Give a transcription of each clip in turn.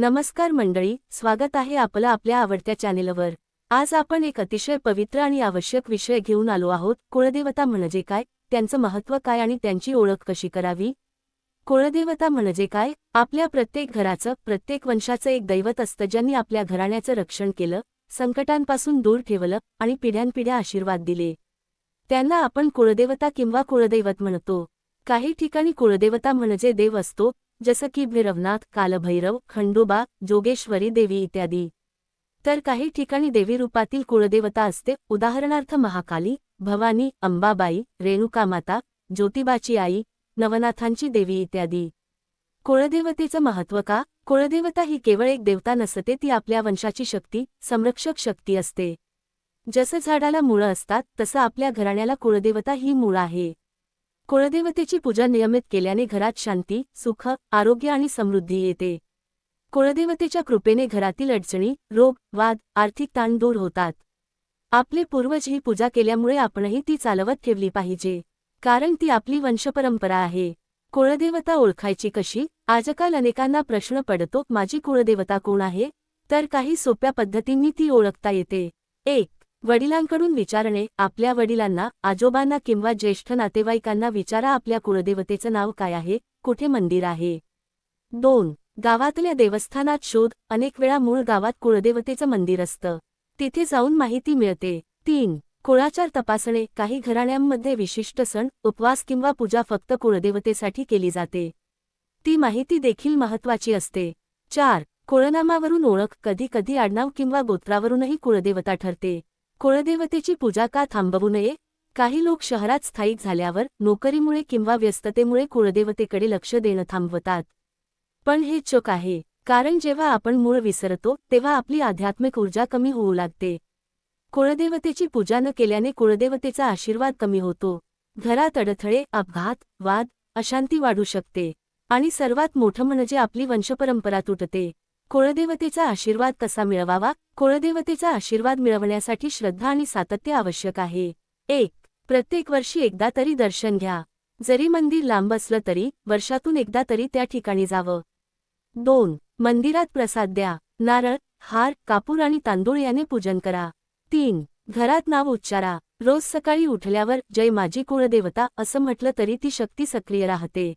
नमस्कार मंडळी स्वागत आहे आपलं आपल्या आवडत्या चॅनेलवर. आज आपण एक अतिशय पवित्र आणि आवश्यक विषय घेऊन आलो आहोत कुळदेवता म्हणजे काय त्यांचं महत्त्व काय आणि त्यांची ओळख कशी करावी? कुळदेवता म्हणजे काय आपल्या प्रत्येक घराचं प्रत्येक वंशाचं एक दैवत असतं ज्यांनी आपल्या घराण्याचं रक्षण केलं संकटांपासून दूर ठेवलं आणि पिढ्यानपिढ्या आशीर्वाद दिले. त्यांना आपण कुळदेवता किंवा कुळदैवत म्हणतो. काही ठिकाणी कुळदेवता म्हणजे देव असतो जसं की भैरवनाथ कालभैरव खंडोबा जोगेश्वरी देवी इत्यादी. तर काही ठिकाणी देवी रूपातील कुळदेवता असते. उदाहरणार्थ महाकाली भवानी अंबाबाई रेणुकामाता ज्योतिबाची आई नवनाथांची देवी इत्यादी. कुळदेवतेचं महत्त्व का? कुळदेवता ही केवळ एक देवता नसते ती आपल्या वंशाची शक्ती संरक्षक शक्ती असते. जसं झाडाला मुळं असतात तसं आपल्या घराण्याला कुळदेवता ही मूळ आहे. कुळदेवतेची पूजा नियमित केल्याने घरात शांती सुख आरोग्य आणि समृद्धी येते. कुळदेवतेच्या कृपेने घरातील अडचणी रोग वाद आर्थिक ताण दूर होतात. आपले पूर्वज ही पूजा केल्यामुळे आपणही ती चालवत ठेवली पाहिजे. कारण ती आपली वंशपरंपरा आहे. कुळदेवता ओळखायची कशी? आजकाल अनेकांना प्रश्न पडतो माझी कुळदेवता कोण आहे? तर काही सोप्या पद्धतींनी ती ओळखता येते. एक वडिलांकडून विचारणे आपल्या वडिलांना आजोबांना किंवा ज्येष्ठ नातेवाईकांना विचारा आपल्या कुळदेवतेचं नाव काय आहे कुठे मंदिर आहे? दोन गावातल्या देवस्थानात शोध अनेक वेळा मूळ गावात कुळदेवतेचं मंदिर असतं. तिथे जाऊन माहिती मिळते. तीन कुळाचार तपासणे काही घराण्यांमध्ये विशिष्ट सण उपवास किंवा पूजा फक्त कुळदेवतेसाठी केली जाते. ती माहिती देखील महत्वाची असते. चार कुळनामावरून ओळख कधी कधी आडनाव किंवा गोत्रावरूनही कुळदेवता ठरते. कुळदेवतेची पूजा का थांबवू नये? काही लोक शहरात स्थायिक झाल्यावर नोकरीमुळे किंवा व्यस्ततेमुळे कुळदेवतेकडे लक्ष देणं थांबवतात. पण हे चुक आहे कारण जेव्हा आपण मूळ विसरतो तेव्हा आपली आध्यात्मिक ऊर्जा कमी होऊ लागते. कुळदेवतेची पूजा न केल्याने कुळदेवतेचा आशीर्वाद कमी होतो. घरात अडथळे अपघात वाद अशांती वाढू शकते. आणि सर्वात मोठं म्हणजे आपली वंशपरंपरा तुटते. कुळदेवतेचा आशीर्वाद कसा मिळवावा. कुळदेवतेचा आशीर्वाद मिळवण्यासाठी श्रद्धा आणि सातत्य आवश्यक आहे. एक प्रत्येक वर्षी एकदा तरी दर्शन घ्या. जरी मंदिर लांब असलं तरी वर्षातून एकदा तरी त्या ठिकाणी जावं. दोन मंदिरात प्रसाद द्या. नारळ हार कापूर आणि तांदूळ याने पूजन करा. तीन घरात नाव उच्चारा. रोज सकाळी उठल्यावर जय माझी कुळदेवता असं म्हटलं तरी ती शक्ती सक्रिय राहते.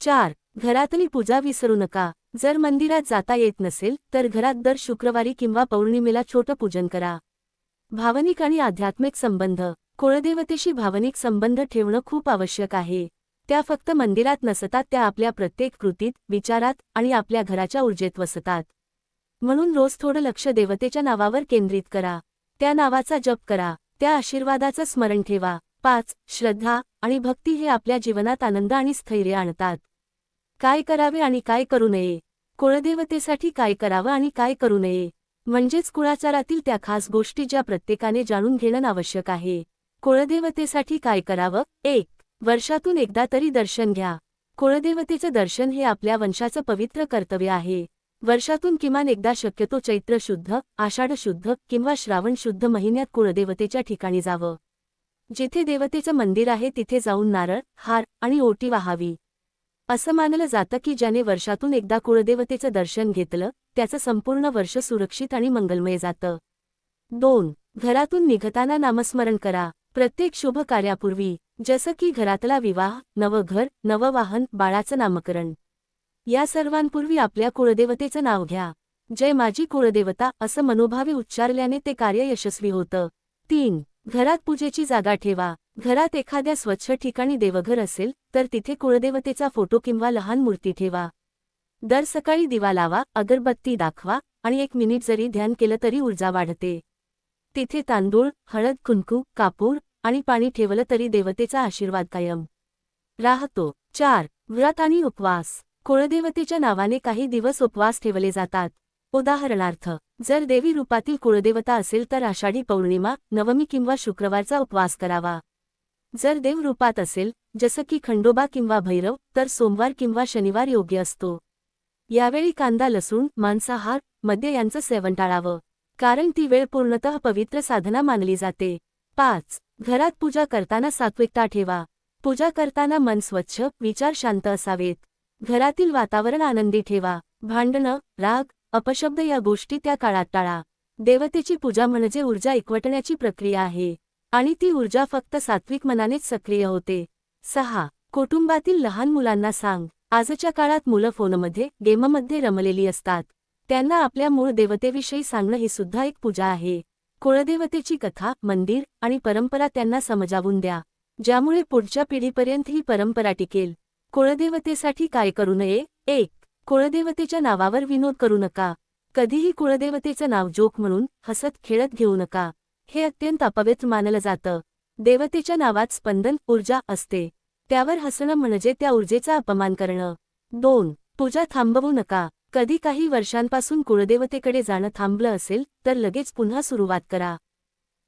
चार घरातली पूजा विसरू नका. जर मंदिरात जाता येत नसेल तर घरात दर शुक्रवारी किंवा पौर्णिमेला छोटं पूजन करा. भावनिक आणि आध्यात्मिक संबंध. कुळदेवतेशी भावनिक संबंध ठेवणं खूप आवश्यक आहे. त्या फक्त मंदिरात नसतात त्या आपल्या प्रत्येक कृतीत विचारात आणि आपल्या घराच्या ऊर्जेत वसतात. म्हणून रोज थोडं लक्ष देवतेच्या नावावर केंद्रित करा. त्या नावाचा जप करा. त्या आशीर्वादाचं स्मरण ठेवा. पाच श्रद्धा आणि भक्ती हे आपल्या जीवनात आनंद आणि स्थैर्य आणतात. काय करावे आणि काय करू नये. कुळदेवतेसाठी काय करावं आणि काय करू नये. म्हणजेच कुळाचारातील त्या खास गोष्टी ज्या प्रत्येकाने जाणून घेणं आवश्यक आहे. कुळदेवतेसाठी काय करावं? एक वर्षातून एकदा तरी दर्शन घ्या. कुळदेवतेचं दर्शन हे आपल्या वंशाचं पवित्र कर्तव्य आहे. वर्षातून किमान एकदा शक्यतो चैत्र शुद्ध आषाढ शुद्ध किंवा श्रावण शुद्ध महिन्यात कुळदेवतेच्या ठिकाणी जावं. जिथे देवतेचं मंदिर आहे तिथे जाऊन नारळ हार आणि ओटी वाहावी. असं मानलं जातं की ज्याने वर्षातून एकदा कुळदेवतेचं दर्शन घेतलं त्याचं संपूर्ण वर्ष सुरक्षित आणि मंगलमय जातं. दोन घरातून निघताना नामस्मरण करा. प्रत्येक शुभ कार्यापूर्वी जसं की घरातला विवाह नवं घर नवं वाहन बाळाचं नामकरण. या सर्वांपूर्वी आपल्या कुळदेवतेचं नाव घ्या. जय माझी कुळदेवता असं मनोभावे उच्चारल्याने ते कार्य यशस्वी होतं. तीन घरात पूजेची जागा ठेवा. घरात एखाद्या स्वच्छ ठिकाणी देवघर असेल तर तिथे कुळदेवतेचा फोटो किंवा लहान मूर्ती ठेवा. दर सकाळी दिवा लावा अगरबत्ती दाखवा आणि एक मिनिट जरी ध्यान केलं तरी ऊर्जा वाढते. तिथे तांदूळ हळद कुंकू कापूर आणि पाणी ठेवलं तरी देवतेचा आशीर्वाद कायम. राहतो. चार. व्रत आणि उपवास. कुळदेवतेच्या नावाने काही दिवस उपवास ठेवले जातात. उदाहरणार्थ जर देवी रूपातील कुळदेवता असेल तर आषाढी पौर्णिमा नवमी किंवा शुक्रवारचा उपवास करावा. जर देव रूपात असेल जसं की खंडोबा किंवा भैरव तर सोमवार किंवा शनिवार योग्य असतो. यावेळी कांदा लसूण मांसाहार मद्य यांचं सेवन टाळावं. कारण ती वेळ पूर्णतः पवित्र साधना मानली जाते. पाच. घरात पूजा करताना सात्विकता ठेवा. पूजा करताना मन स्वच्छ विचार शांत असावेत. घरातील वातावरण आनंदी ठेवा. भांडणं राग अपशब्द या गोष्टी त्या काळात टाळा. देवतेची पूजा म्हणजे ऊर्जा एकवटण्याची प्रक्रिया आहे. आणि ती ऊर्जा फक्त सात्विक मनानेच सक्रिय होते. सहा. कुटुंबातील लहान मुलांना सांग. आजच्या काळात मुलं फोनमध्ये गेममध्ये रमलेली असतात. त्यांना आपल्या मूळ देवतेविषयी सांगणं ही सुद्धा एक पूजा आहे. कुळदेवतेची कथा मंदिर आणि परंपरा त्यांना समजावून द्या. ज्यामुळे पुढच्या पिढीपर्यंत ही परंपरा टिकेल. कुळदेवतेसाठी काय करू नये? एक. कुळदेवतेच्या नावावर विनोद करू नका. कधीही कुळदेवतेचं नाव जोक म्हणून हसत खेळत घेऊ नका. हे अत्यंत अपवित्र मानलं जातं. देवतेच्या नावात स्पंदन ऊर्जा असते. त्यावर हसणं म्हणजे त्या ऊर्जेचा अपमान करणं. दोन पूजा थांबवू नका. कधी काही वर्षांपासून कुळदेवतेकडे जाणं थांबलं असेल तर लगेच पुन्हा सुरुवात करा.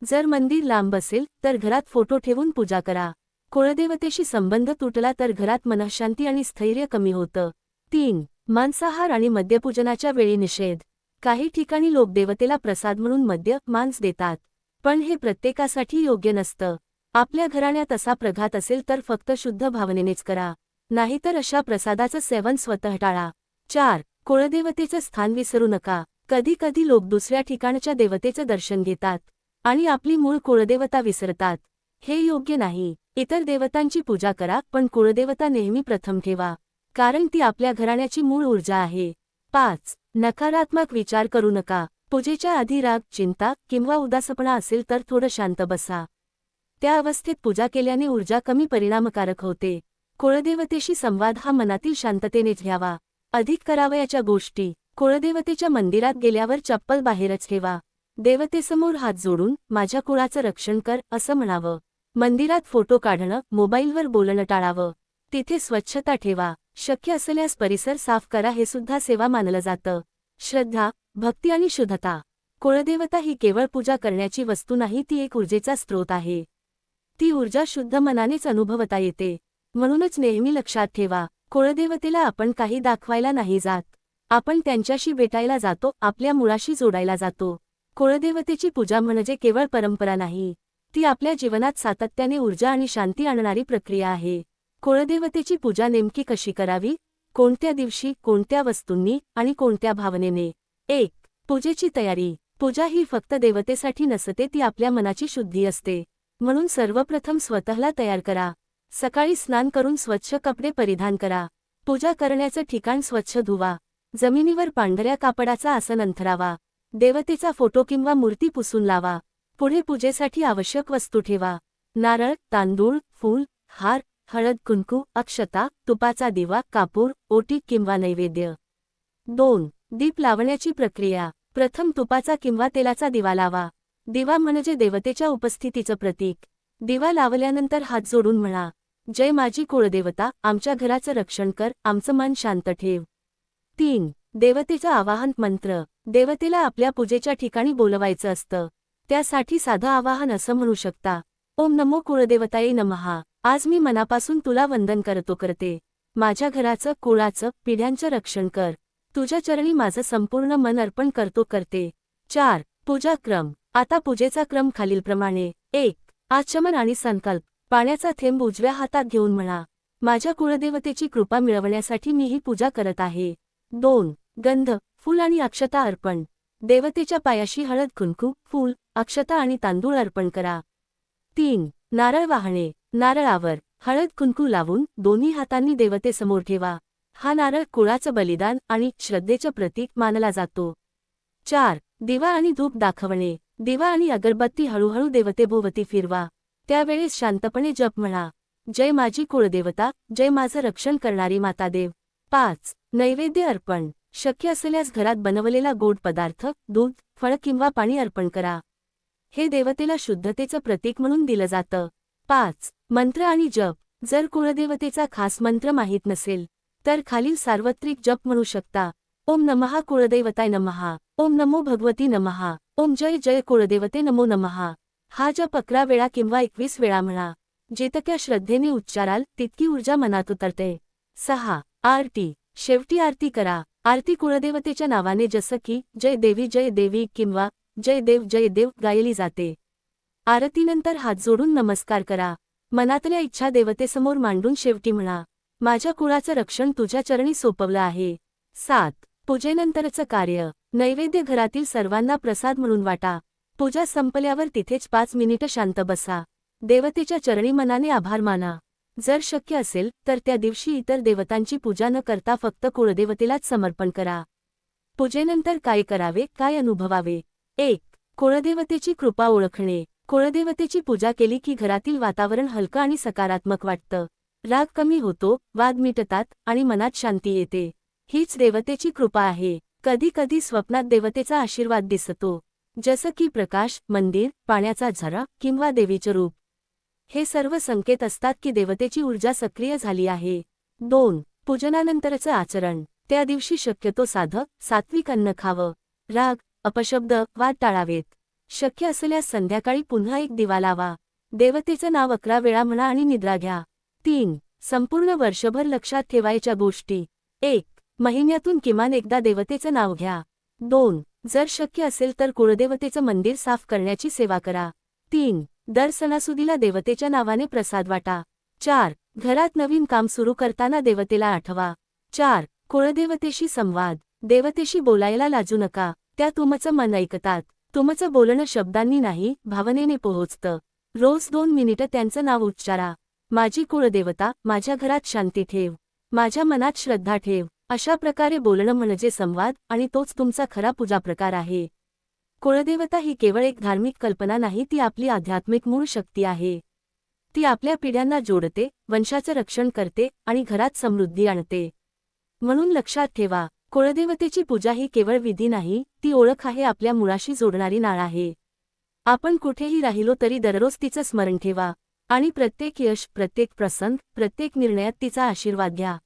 जर मंदिर लांब असेल तर घरात फोटो ठेवून पूजा करा. कुळदेवतेशी संबंध तुटला तर घरात मनःशांती आणि स्थैर्य कमी होतं. तीन मांसाहार आणि मद्यपूजनाच्या वेळी निषेध. काही ठिकाणी लोक देवतेला प्रसाद म्हणून मद्य मांस देतात. पण हे प्रत्येकासाठी योग्य नसतं. आपल्या घराण्यात असा प्रघात असेल तर फक्त शुद्ध भावनेनेच करा. नाहीतर अशा प्रसादाचं सेवन स्वतः टाळा. चार कुळदेवतेचं स्थान विसरू नका. कधी कधी लोक दुसऱ्या ठिकाणच्या देवतेचं दर्शन घेतात आणि आपली मूळ कुळदेवता विसरतात. हे योग्य नाही. इतर देवतांची पूजा करा पण कुळदेवता नेहमी प्रथम ठेवा. कारण ती आपल्या घराण्याची मूळ ऊर्जा आहे. पाच नकारात्मक विचार करू नका. पूजेच्या आधी राग चिंता किंवा उदासपणा असेल तर थोडं शांत बसा. त्या अवस्थेत पूजा केल्याने ऊर्जा कमी परिणामकारक होते. कुळदेवतेशी संवाद हा मनातील शांततेनेच घ्यावा अधिक करावयाच्या गोष्टी. कुळदेवतेच्या मंदिरात गेल्यावर चप्पल बाहेरच ठेवा. देवतेसमोर हात जोडून माझ्या कुळाचं रक्षण कर असं म्हणावं. मंदिरात फोटो काढणं मोबाईलवर बोलणं टाळावं. तिथे स्वच्छता ठेवा. शक्य असल्यास परिसर साफ करा हे सुद्धा सेवा मानलं जातं. श्रद्धा भक्ती आणि शुद्धता. कुळदेवता ही केवळ पूजा करण्याची वस्तू नाही ती एक ऊर्जेचा स्रोत आहे. ती ऊर्जा शुद्ध मनानेच अनुभवता येते. म्हणूनच नेहमी लक्षात ठेवा कुळदेवतेला आपण काही दाखवायला नाही जात. आपण त्यांच्याशी भेटायला जातो आपल्या मुळाशी जोडायला जातो. कुळदेवतेची पूजा म्हणजे केवळ परंपरा नाही. ती आपल्या जीवनात सातत्याने ऊर्जा आणि शांती आणणारी प्रक्रिया आहे. कुळदेवतेची पूजा नेमकी कशी करावी? कोणत्या दिवशी कोणत्या वस्तूंनी आणि कोणत्या भावनेने? एक पूजेची तयारी. पूजा ही फक्त देवतेसाठी नसते ती आपल्या मनाची शुद्धी असते. म्हणून सर्वप्रथम स्वतःला तयार करा. सकाळी स्नान करून स्वच्छ कपडे परिधान करा. पूजा करण्याचं ठिकाण स्वच्छ धुवा. जमिनीवर पांढऱ्या कापडाचा आसन अंथरावा. देवतेचा फोटो किंवा मूर्ती पुसून लावा. पुढे पूजेसाठी आवश्यक वस्तू ठेवा. नारळ तांदूळ फूल हार हळद कुंकू अक्षता तुपाचा दिवा कापूर ओटी किंवा नैवेद्य. दोन दीप लावण्याची प्रक्रिया. प्रथम तुपाचा किंवा तेलाचा दिवा लावा. दिवा म्हणजे देवतेच्या उपस्थितीचं प्रतीक. दिवा लावल्यानंतर हात जोडून म्हणा जय माझी कुळदेवता आमच्या घराचं रक्षण कर आमचं मन शांत ठेव. तीन देवतेचं आवाहन मंत्र. देवतेला आपल्या पूजेच्या ठिकाणी बोलवायचं असतं. त्यासाठी साधं आवाहन असं म्हणू शकता ओम नमो कुळदेवताये नमहा आज मी मनापासून तुला वंदन करतो करते. माझ्या घराचं कुळाचं पिढ्यांचं रक्षण कर. तुझ्या चरणी माझं संपूर्ण मन अर्पण करतो करते. चार पूजा क्रम. आता पूजेचा क्रम खालीलप्रमाणे. एक आचमन आणि संकल्प. पाण्याचा थेंब उजव्या हातात घेऊन म्हणा. माझ्या कुळदेवतेची कृपा मिळवण्यासाठी मी ही पूजा करत आहे. दोन गंध फूल आणि अक्षता अर्पण. देवतेच्या पायाशी हळद कुंकू फूल अक्षता आणि तांदूळ अर्पण करा. तीन नारळ वाहणे. नारळावर हळद कुंकू लावून दोन्ही हातांनी देवतेसमोर ठेवा. हा नारळ कुळाचं बलिदान आणि श्रद्धेचं प्रतीक मानला जातो. चार दिवा आणि धूप दाखवणे. दिवा आणि अगरबत्ती हळूहळू देवतेभोवती फिरवा. त्यावेळेस शांतपणे जप म्हणा. जय माझी कुळदेवता जय माझं रक्षण करणारी मातादेव. पाच नैवेद्य अर्पण. शक्य असल्यास घरात बनवलेला गोड पदार्थ दूध फळ किंवा पाणी अर्पण करा. हे देवतेला शुद्धतेचं प्रतीक म्हणून दिलं जातं. पाच मंत्र आणि जप. जर कुळदेवतेचा खास मंत्र माहीत नसेल तर खालील सार्वत्रिक जप म्हणू शकता. ओम नमहा कुळदैवताय नमहा ओम नमो भगवती नमहा ओम जय जय कुळदेवते नमो नमहा हा जप अकरा वेळा किंवा एकवीस वेळा म्हणा. जितक्या श्रद्धेने उच्चाराल तितकी ऊर्जा मनात उतरते. सहा. आरती. शेवटी आरती करा. आरती कुळदेवतेच्या नावाने जसं की जय देवी जय देवी किंवा जय देव जय देव गायली जाते. आरतीनंतर हात जोडून नमस्कार करा. मनातल्या इच्छा देवतेसमोर मांडून शेवटी म्हणा. माझ्या कुळाचं रक्षण तुझ्या चरणी सोपवलं आहे. सात. पूजेनंतरचं कार्य. नैवेद्य घरातील सर्वांना प्रसाद म्हणून वाटा. पूजा संपल्यावर तिथेच पाच मिनिटं शांत बसा. देवतेच्या चरणी मनाने आभार माना. जर शक्य असेल तर त्या दिवशी इतर देवतांची पूजा न करता फक्त कुळदेवतेलाच समर्पण करा. पूजेनंतर काय करावे काय अनुभवावे? एक. कुळदेवतेची कृपा ओळखणे. कुळदेवतेची पूजा केली की घरातील वातावरण हलकं आणि सकारात्मक वाटतं. राग कमी होतो वाद मिटतात आणि मनात शांती येते. हीच देवतेची कृपा आहे. कधी कधी स्वप्नात देवतेचा आशीर्वाद दिसतो. जसं की प्रकाश मंदिर पाण्याचा झरा किंवा देवीचे रूप. हे सर्व संकेत असतात की देवतेची ऊर्जा सक्रिय झाली आहे. दोन पूजनानंतरचं आचरण. त्या दिवशी शक्यतो साधं सात्विक अन्न खावं. राग अपशब्द वाद टाळावेत. शक्य असल्यास संध्याकाळी पुन्हा एक दिवा लावा. देवतेचं नाव अकरा वेळा म्हणा आणि निद्रा घ्या. तीन संपूर्ण वर्षभर लक्षात ठेवायच्या गोष्टी. एक महिन्यातून किमान एकदा देवतेचं नाव घ्या. दोन जर शक्य असेल तर कुळदेवतेचं मंदिर साफ करण्याची सेवा करा. तीन दर सणासुदीला देवतेच्या नावाने प्रसाद वाटा. चार घरात नवीन काम सुरू करताना देवतेला आठवा. चार कुळदेवतेशी संवाद. देवतेशी बोलायला लाजू नका. त्या तुमचं मन ऐकतात. तुमचं बोलणं शब्दांनी नाही भावनेने पोहोचतं. रोज दोन मिनिटं त्यांचं नाव उच्चारा. माझी कुळदेवता माझ्या घरात शांती ठेव. माझ्या मनात श्रद्धा ठेव. अशा प्रकारे बोलणं म्हणजे संवाद आणि तोच तुमचा खरा पूजा प्रकार आहे. कुळदेवता ही केवळ एक धार्मिक कल्पना नाही ती आपली आध्यात्मिक मूळ शक्ती आहे. ती आपल्या पिढ्यांना जोडते वंशाचं रक्षण करते आणि घरात समृद्धी आणते. म्हणून लक्षात ठेवा कुळदेवतेची पूजा ही केवळ विधी नाही ती ओळख आहे आपल्या मुळाशी जोडणारी नाळ आहे. आपण कुठेही राहिलो तरी दररोज तिचं स्मरण ठेवा. आणि प्रत्येक यश प्रत्येक प्रसंग प्रत्येक निर्णयात तिचा आशीर्वाद घ्या.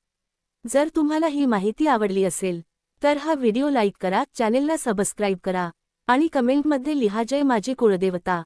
जर तुम्हाला ही माहिती आवडली असेल तर हा व्हिडिओ लाईक करा चॅनेलला सबस्क्राईब करा आणि कमेंटमध्ये लिहा जय माझी कुळदेवता.